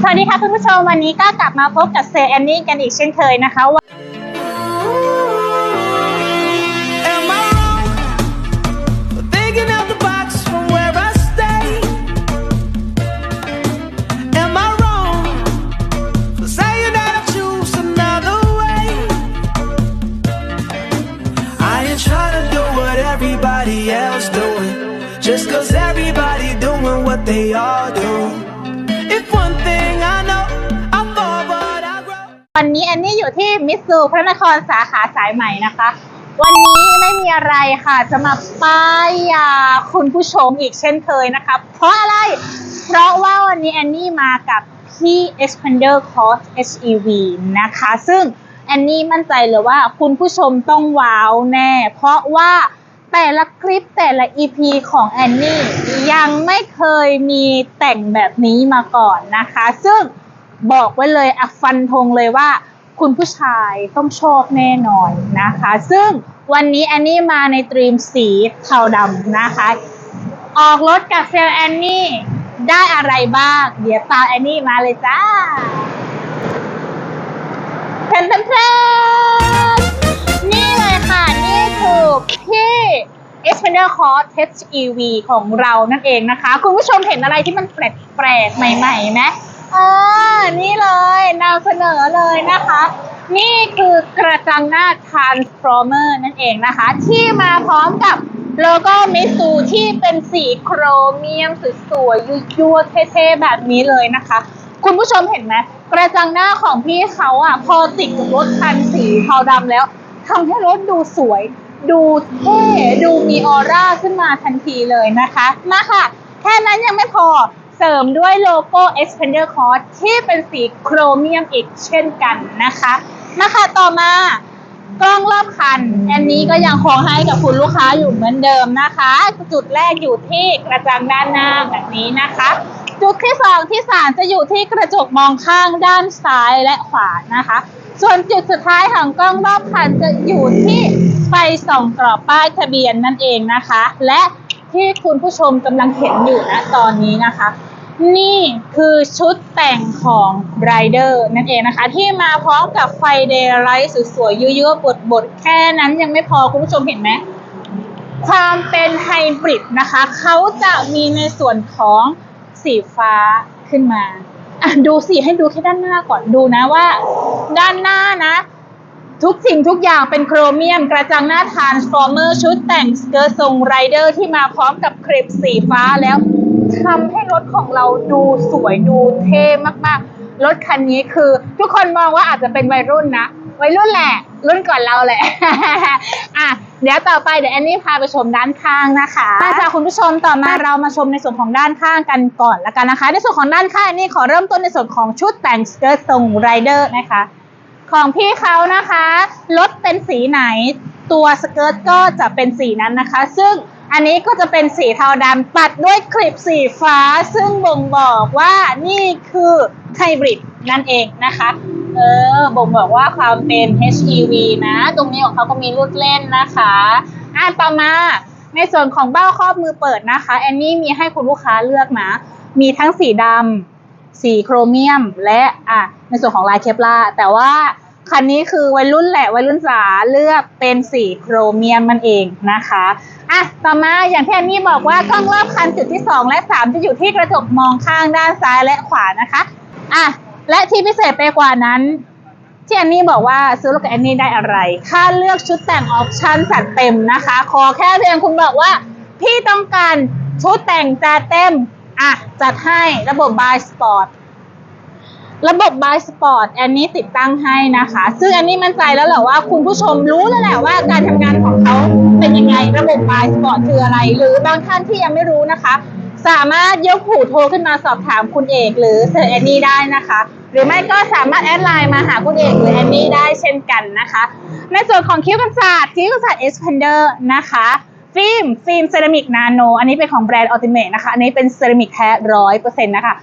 สวัสดีค่ะคุณผู้ชมวันนี้ก็กลับมาพบกับเซอร์แอนนี่กันอีกเช่นเคยนะคะวัน Am I wrong for thinking out the วันนี้แอนนี่อยู่ที่มิสซูพระนครสาขาสายใหม่นะคะ วันนี้ไม่มีอะไรค่ะ จะมาป้ายยาคุณผู้ชมอีกเช่นเคยนะคะ เพราะอะไร เพราะว่าวันนี้แอนนี่มากับพี่ Expander Cross HEV นะคะ ซึ่งแอนนี่มั่นใจเลยว่าคุณผู้ชมต้องว้าวแน่ เพราะว่าแต่ละคลิปแต่ละ EP ของแอนนี่ยังไม่เคยมีแต่งแบบนี้มาก่อนนะคะ ซึ่ง บอกไว้เลยอะฟันธงเลยว่า คุณผู้ชายต้องชอบแน่นอนนะคะ ซึ่งวันนี้แอนนี่มาในตรีมสีเทาดำนะคะ ออกรถกับเซลแอนนี่ได้อะไรบ้าง เดี๋ยวตามแอนนี่มาเลยจ้าเพนเพนเพนนี่เลยค่ะ นี่คือพี่ Xpander Cross HEV ของเรานั่นเองนะคะ คุณผู้ชมเห็นอะไรที่มันแปลกๆใหม่ๆไหม เอ่านี่เลยนำเสนอเลยนะคะ นี่คือกระจังหน้า Transformer นั่นเองนะคะ ที่มาพร้อมกับโลโก้มิซูที่เป็นสีโครเมียมสวยๆยั่วๆเท่ๆแบบนี้เลยนะคะ คุณผู้ชมเห็นไหมกระจังหน้าของพี่เขาอะ พอติดกับรถคันสีเทาดำแล้วทำให้รถดูสวย ดูเท่ดูมีออร่าขึ้นมาทันทีเลยนะคะมาค่ะ แค่นั้นยังไม่พอ เสริมด้วยโลโก้ Expander Cross ที่เป็นสีโครเมียมอีกเช่นกันนะคะมาค่ะต่อมากล้องรอบคัน อันนี้ก็ยังคงให้กับคุณลูกค้าอยู่เหมือนเดิมนะคะ จุดแรกอยู่ที่กระจังด้านหน้าแบบนี้นะคะ จุดที่สองที่สามจะอยู่ที่กระจกมองข้างด้านซ้ายและขวานะคะ ส่วนจุดสุดท้ายของกล้องรอบคันจะอยู่ที่ไฟส่องกรอบป้ายทะเบียนนั่นเองนะคะ และที่คุณผู้ชมกำลังเห็นอยู่นะตอนนี้นะคะ นี่คือชุดแต่งของไรเดอร์นั่นเองนะคะ ที่มาพร้อมกับไฟเดย์ไลท์สวยๆเยั่วๆบดๆ แค่นั้นยังไม่พอคุณผู้ชมเห็นไหม ความเป็นไฮบริดนะคะ เขาจะมีในส่วนของสีฟ้าขึ้นมาอะดูสิให้ดูแค่ด้านหน้าก่อนดูนะว่า ด้านหน้านะ ทุกสิ่งทุกอย่างเป็นโครเมียม กระจังหน้าทานส์ฟอร์เมอร์ชุดแต่งสเกิร์ตทรงไรเดอร์ที่มาพร้อมกับคลิปสีฟ้าแล้ว ทำให้รถของเราดูสวยดูเท่มากๆ รถคันนี้คือ ทุกคนมองว่าอาจจะเป็นวัยรุ่นนะ วัยรุ่นแหละ รุ่นก่อนเราแหละ อะเดี๋ยวต่อไปเดี๋ยวแอนนี่พาไปชมด้านข้างนะคะมาจากคุณผู้ชมต่อมาเรามาชมในส่วนของด้านข้างกันก่อนละกันนะคะ ในส่วนของด้านข้างนี่ขอเริ่มต้นในส่วนของชุดแต่งสเกิร์ตทรงไรเดอร์นะคะ ของพี่เขานะคะรถเป็นสีไหน ตัวสเกิร์ตก็จะเป็นสีนั้นนะคะ ซึ่ง อันนี้ก็จะเป็นสีเทาดำปัดด้วยคลิปสีฟ้า ซึ่งบ่งบอกว่านี่คือไฮบริดนั่นเองนะคะ เออ บ่งบอกว่าความเป็น HEV นะ ตรงนี้ของเขาก็มีลูกเล่นนะคะอะต่อมาในส่วนของเบ้าครอบมือเปิดนะคะแอนนี่มีให้คุณลูกค้าเลือกนะ มีทั้งสีดำสีโครเมียมและอะในส่วนของลายเคปลาแต่ว่า คันนี้คือวัยรุ่นแหละวัยรุ่นจ๋าเลือกเป็นสีโครเมียมมันเองนะคะอะต่อมาอย่างที่อันนี่บอกว่ากล้องรอบคันจุดที่ 2 และ 3 จะอยู่ที่กระจกมองข้างด้านซ้ายและขวานะคะอะและที่พิเศษไปกว่านั้น ที่แอนนี่บอกว่าซื้อรถกับแอนนี่ได้อะไร ค่าเลือกชุดแต่งออปชั่นจัดเต็มนะคะ ขอแค่เพียงคุณบอกว่า พี่ต้องการชุดแต่งจัดเต็มอะจัดให้ระบบ Buy Sport ร ระบบ Buy Sport แอนนี้ติดตั้งให้นะคะ ซึ่งแอนนี่มั่นใจแล้วแหละว่าคุณผู้ชมรู้แล้วแหละว่าการทำงานของเขาเป็นยังไงระบบ Buy Sport คืออะไร หรือบางท่านที่ยังไม่รู้นะคะ สามารถยกหูโทรขึ้นมาสอบถามคุณเอกหรือเซอร์แอนนี่ได้นะคะ หรือไม่ก็สามารถแอดไลน์มาหาคุณเอกหรือแอนนี่ได้เช่นกันนะคะ ในส่วนของคิ้วกันศาสตร์คิ้วกันศาสตร์เอสเพนเดอร์นะคะฟิล์มฟิล์มเซรามิกนาโนอันนี้เป็นของแบรนด์อัลติเมทนะคะอันนี้เป็นเซรามิกแท้ร้อยเปอร์เซ็นต์นะคะ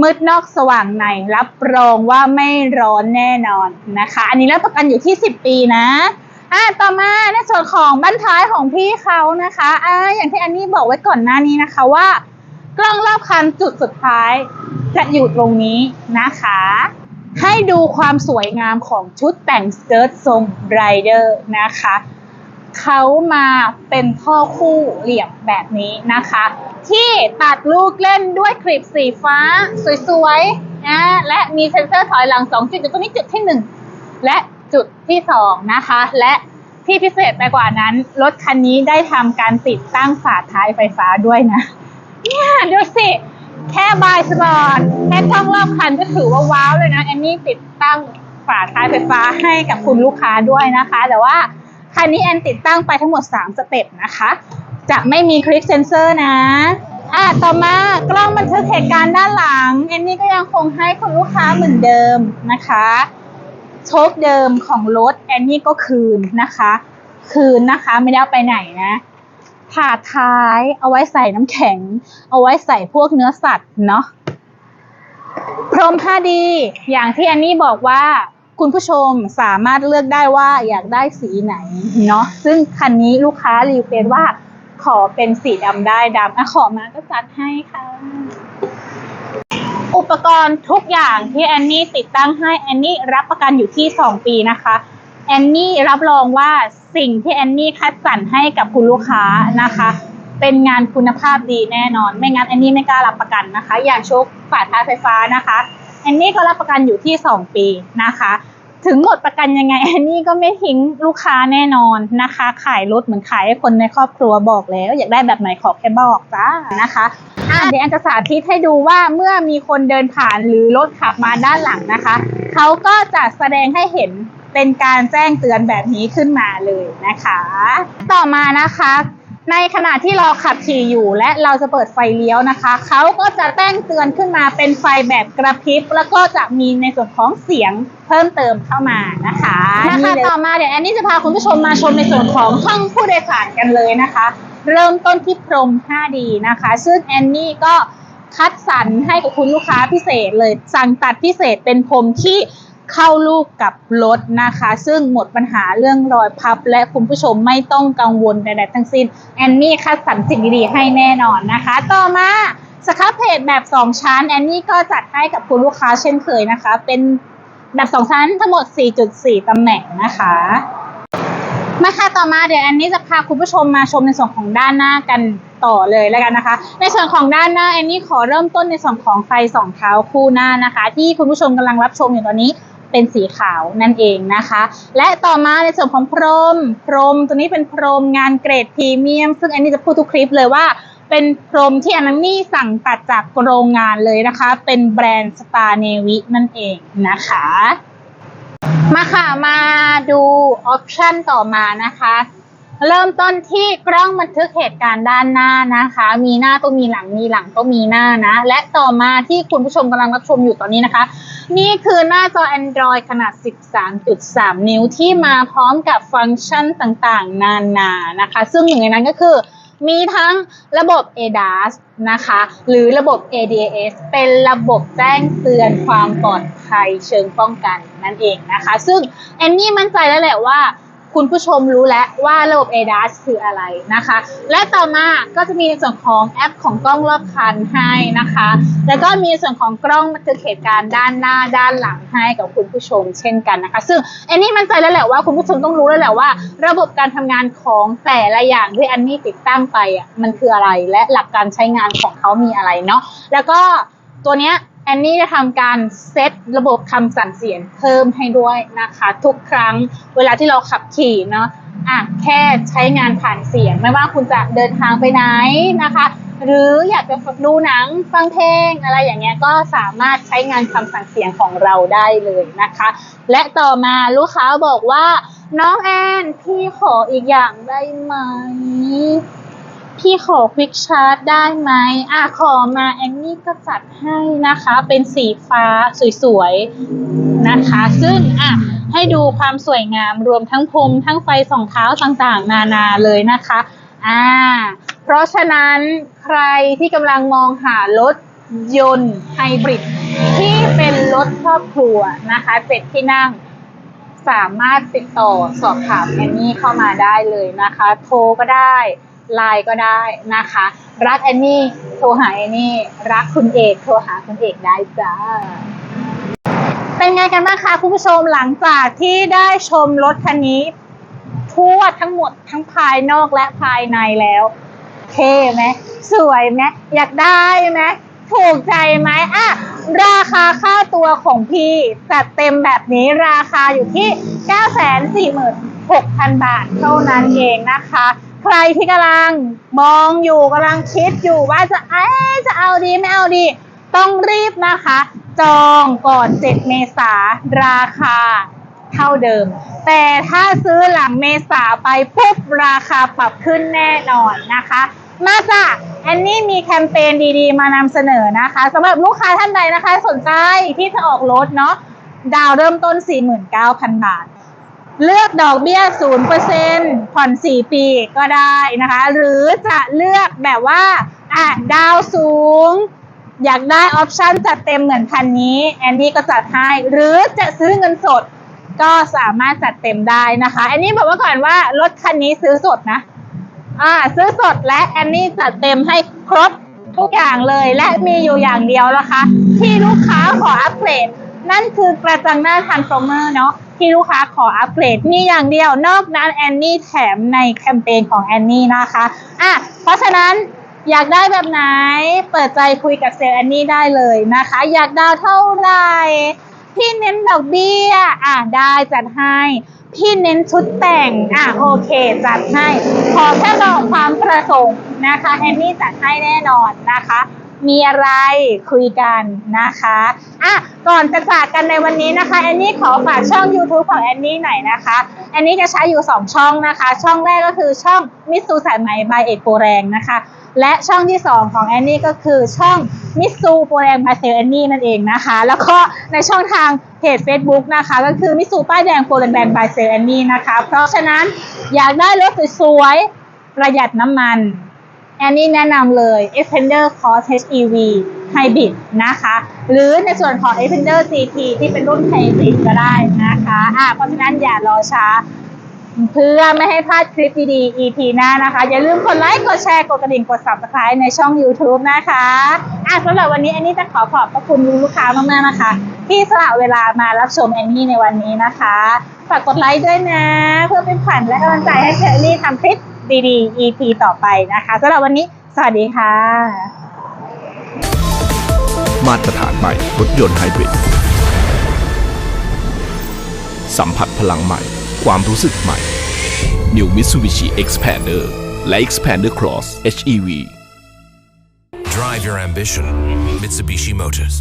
มืดนอกสว่างในรับรองว่าไม่ร้อนแน่นอนนะคะ อันนี้รับประกันอยู่ที่ 10 ปีนะอ่าต่อมาในส่วนของบั้นท้ายของพี่เขานะคะอ่าอย่างที่อันนี้บอกไว้ก่อนหน้านี้นะคะว่ากกล้องรอบคันจุดสุดท้ายจะอยู่ตรงนี้นะคะ ให้ดูความสวยงามของชุดแต่งสเกิร์ตทรงไรเดอร์นะคะเขามาเป็นท่อคู่เหลี่ยมแบบนี้นะคะ ที่ตัดลูกเล่นด้วยคลิปสีฟ้าสวยๆนะและมีเซ็นเซอร์ถอยหลัง 2 จุดอยู่ตรงนี้จุดที่ 1 และจุดที่ 2 นะคะ และที่พิเศษไปกว่านั้น รถคันนี้ได้ทำการติดตั้งฝาท้ายไฟฟ้าด้วยนะ เนี่ยดูสิแค่บายสปอร์ตแค่กล้องรอบคันก็ถือว่าว้าวเลยนะแอนนี่ติดตั้งฝาท้ายไฟฟ้าให้กับคุณลูกค้าด้วยนะคะ แต่ว่าคันนี้แอนติดตั้งไปทั้งหมด 3 สเต็ปนะคะ จะไม่มีคลิกเซนเซอร์นะ อะต่อมากล้องบันทึกเหตุการณ์ด้านหลังแอนนี่ก็ยังคงให้คุณลูกค้าเหมือนเดิมนะคะโชคเดิมของรถแอนนี่ก็คืนนะคะ คืนนะคะไม่ได้เอาไปไหนนะถาดท้ายเอาไว้ใส่น้ำแข็ง เอาไว้ใส่พวกเนื้อสัตว์เนาะพรม 5D อย่างที่แอนนี้บอกว่าคุณผู้ชมสามารถเลือกได้ว่าอยากได้สีไหนเนาะซึ่งคันนี้ลูกค้ารีเควสว่า ขอเป็นสีดำได้ดำอะขอมาก็จัดให้ค่ะ อุปกรณ์ทุกอย่างที่แอนนี่ติดตั้งให้แอนนี่รับประกันอยู่ที่ 2 ปีนะคะแอนนี่รับรองว่าสิ่งที่แอนนี่คัดสรรให้กับคุณลูกค้านะคะ เป็นงานคุณภาพดีแน่นอน ไม่งั้นแอนนี่ไม่กล้ารับประกันนะคะ อย่างชุกฝาท้ายไฟฟ้านะคะแอนนี่ก็รับประกันอยู่ที่ 2 ปีนะคะ ถึงหมดประกันยังไงแอนนี่ก็ไม่ทิ้งลูกค้าแน่นอนนะคะ ขายรถเหมือนขายให้คนในครอบครัวบอกแล้ว อยากได้แบบไหนขอแค่บอกจ้านะคะอะเดี๋ยวแอนจะสาธิตให้ดูว่าเมื่อมีคนเดินผ่านหรือรถขับมาด้านหลังนะคะเขาก็จะแสดงให้เห็นเป็นการแจ้งเตือนแบบนี้ขึ้นมาเลยนะคะ ต่อมานะคะ ในขณะที่เราขับขี่อยู่และเราจะเปิดไฟเลี้ยวนะคะเขาก็จะแจ้งเตือนขึ้นมาเป็นไฟแบบกระพริบ แล้วก็จะมีในส่วนของเสียงเพิ่มเติมเข้ามานะคะนะคะต่อมาเดี๋ยวแอนนี่จะพาคุณผู้ชมมาชมในส่วนของห้องผู้โดยสารกันเลยนะคะ เริ่มต้นที่พรม 5D นะคะ ซึ่งแอนนี่ก็คัดสรรให้กับคุณลูกค้าพิเศษเลยสั่งตัดพิเศษเป็นพรมที่ เข้าลูกกับรถนะคะ ซึ่งหมดปัญหาเรื่องรอยพับ และคุณผู้ชมไม่ต้องกังวลใดๆทั้งสิ้น แอนนี่คัดสรรสิ่งดีๆให้แน่นอนนะคะ ต่อมาสครับเพจแบบ 2 ชั้น แอนนี่ก็จัดให้กับคุณลูกค้าเช่นเคยนะคะ เป็นแบบ 2 ชั้นทั้งหมด 4.4 ตำแหน่งนะคะมาค่ะต่อมาเดี๋ยวแอนนี่จะพาคุณผู้ชมมาชมในส่วนของด้านหน้ากันต่อเลยแล้วกันนะคะ ในส่วนของด้านหน้าแอนนี่ขอเริ่มต้นในส่วนของไฟสองเท้าคู่หน้านะคะ ที่คุณผู้ชมกำลังรับชมอยู่ตอนนี้ เป็นสีขาวนั่นเองนะคะ และต่อมาในส่วนของพรม พรมตัวนี้เป็นพรมงานเกรดพรีเมียม ซึ่งแอนนี่จะพูดทุกคลิปเลยว่าเป็นพรมที่อันนี่สั่งตัดจากโรงงานเลยนะคะ เป็นแบรนด์สตาร์เนวินั่นเองนะคะ มาค่ะ มาดูออปชันต่อมานะคะ เริ่มต้นที่กล้องบันทึกเหตุการณ์ด้านหน้านะคะ มีหน้าก็มีหลังมีหลังก็มีหน้านะ และต่อมาที่คุณผู้ชมกำลังรับชมอยู่ตอนนี้นะคะ นี่คือหน้าจอ Android ขนาด 13.3 นิ้วที่มาพร้อมกับฟังก์ชันต่างๆ นานานะคะ ซึ่งหนึ่งในนั้นก็คือ มีทั้งระบบ ADAS นะคะ หรือระบบ ADAS เป็นระบบแจ้งเตือนความปลอดภัยเชิงป้องกันนั่นเองนะคะ ซึ่งแอนนี่มั่นใจแล้วแหละว่า คุณผู้ชมรู้แล้วว่าระบบ ADAS คืออะไรนะคะ และต่อมาก็จะมีในส่วนของแอปของกล้องรอบคันให้นะคะ แล้วก็มีในส่วนของกล้องบันทึกเหตุการณ์ด้านหน้าด้านหลังให้กับคุณผู้ชมเช่นกันนะคะ ซึ่งแอนนี่มั่นใจแล้วแหละว่าคุณผู้ชมต้องรู้แล้วแหละว่า ระบบการทำงานของแต่ละอย่างที่แอนนี่ติดตั้งไปอะมันคืออะไรและหลักการใช้งานของเขามีอะไรเนาะแล้วก็ตัวเนี้ย แอนนี่จะทำการเซตระบบคำสั่งเสียงเพิ่มให้ด้วยนะคะ ทุกครั้งเวลาที่เราขับขี่เนาะอะแค่ใช้งานผ่านเสียง ไม่ว่าคุณจะเดินทางไปไหนนะคะ หรืออยากจะดูหนังฟังเพลงอะไรอย่างเงี้ยก็สามารถใช้งานคำสั่งเสียงของเราได้เลยนะคะ และต่อมาลูกค้าบอกว่า น้องแอนพี่ขออีกอย่างได้ไหม พี่ขอควิกชาร์จได้ไหมอะขอมาแอนนี่ก็จัดให้นะคะ เป็นสีฟ้าสวยๆนะคะ ซึ่งอะให้ดูความสวยงามรวมทั้งพรมทั้งไฟสองเท้าต่างๆ นานาเลยนะคะอ่าเพราะฉะนั้นใครที่กำลังมองหารถยนต์ไฮบริดที่เป็นรถครอบครัวนะคะเจ็ดที่นั่งสามารถติดต่อสอบถามแอนนี่เข้ามาได้เลยนะคะ โทรก็ได้ ไลน์ก็ได้นะคะ รักแอนนี่โทรหาแอนนี่รักคุณเอกโทรหาคุณเอกได้จ้าเป็นไงกันบ้างคะคุณผู้ชมหลังจากที่ได้ชมรถคันนี้ทั่วทั้งหมดทั้งภายนอกและภายในแล้วเท่ไหมสวยไหมอยากได้ไหมถูกใจไหมอะราคาค่าตัวของพี่จัดเต็มแบบนี้ราคาอยู่ที่ 946,000 บาทเท่านั้นเองนะคะ ใครที่กำลังมองอยู่กำลังคิดอยู่ว่าจะเอ๊จะเอาดีไม่เอาดี ต้องรีบนะคะ จองก่อน 7 เมษาราคาเท่าเดิม แต่ถ้าซื้อหลังเมษาไปปุ๊บราคาปรับขึ้นแน่นอนนะคะ มาจ้ะแอนนี่มีแคมเปญดีๆ มานำเสนอนะคะสำหรับลูกค้าท่านใดนะคะ สนใจที่จะออกรถเนาะดาวเริ่มต้น 49,000 บาท เลือกดอกเบี้ย 0%ผ่อน 4 ปีก็ได้นะคะ หรือจะเลือกแบบว่าอะดาวสูง อยากได้ออปชั่นจัดเต็มเหมือนคันนี้แอนดี้ก็จัดให้ หรือจะซื้อเงินสดก็สามารถจัดเต็มได้นะคะแอนนี่บอกว่าก่อนว่ารถคันนี้ซื้อสดนะอ่าซื้อสดและแอนนี่จัดเต็มให้ครบทุกอย่างเลยและมีอยู่อย่างเดียวนะคะ ที่ลูกค้าขออัปเกรดนั่นคือกระจังหน้าทันโฟเมอร์เนาะ ที่ลูกค้าขออัปเกรดมีอย่างเดียวนอกนั้นแอนนี่แถมในแคมเปญของแอนนี่นะคะอะเพราะฉะนั้นอยากได้แบบไหนเปิดใจคุยกับเซลล์แอนนี่ได้เลยนะคะ อยากดาวเท่าไหร่พี่เน้นดอกเบี้ยอะได้จัดให้ พี่เน้นชุดแต่งอะโอเคจัดให้ ขอแค่บอกความประสงค์นะคะแอนนี่จัดให้แน่นอนนะคะ มีอะไรคุยกันนะคะอะก่อนจะจากกันในวันนี้นะคะแอนนี่ขอฝากช่อง YouTube ของแอนนี่หน่อยนะคะแอนนี่จะใช้อยู่ 2 ช่องนะคะ ช่องแรกก็คือช่องมิสซูสายไหมบายเอกโปรแรงนะคะ และช่องที่ 2 ของแอนนี่ก็คือช่องมิสซูโปรแรงบายเซลแอนนี่นั่นเองนะคะ แล้วก็ในช่องทางเพจ Facebook นะคะ ก็คือมิสซูป้ายแดงโปรแรงแบนบายเซลแอนนี่นะคะ เพราะฉะนั้นอยากได้รถสวยๆประหยัดน้ำมัน แอนนี่แนะนำเลย Expander Cross HEV Hybrid นะคะ หรือในส่วนของ Expander CT ที่เป็นรุ่น Hybrid ก็ได้นะคะอะเพราะฉะนั้นอย่ารอช้า เพื่อไม่ให้พลาดคลิปดีๆ EP หน้านะคะ อย่าลืมกดไลค์ กดแชร์ กดกระดิ่ง กด subscribe ในช่อง YouTube นะคะอะสำหรับวันนี้แอนนี่จะขอขอบพระคุณลูกค้ามากๆนะคะ ที่สละเวลามารับชมแอนนี่ในวันนี้นะคะ ฝากกดไลค์ด้วยนะ เพื่อเป็นขวัญและกำลังใจให้เชอรี่ทำคลิป ดีๆ EP ต่อไปนะคะสำหรับวันนี้ สวัสดีค่ะ มาตรฐานใหม่รถยนต์ไฮบริด สัมผัสพลังใหม่ ความรู้สึกใหม่ New Mitsubishi Xpander และ Xpander Cross HEV Drive your ambition. Mitsubishi Motors.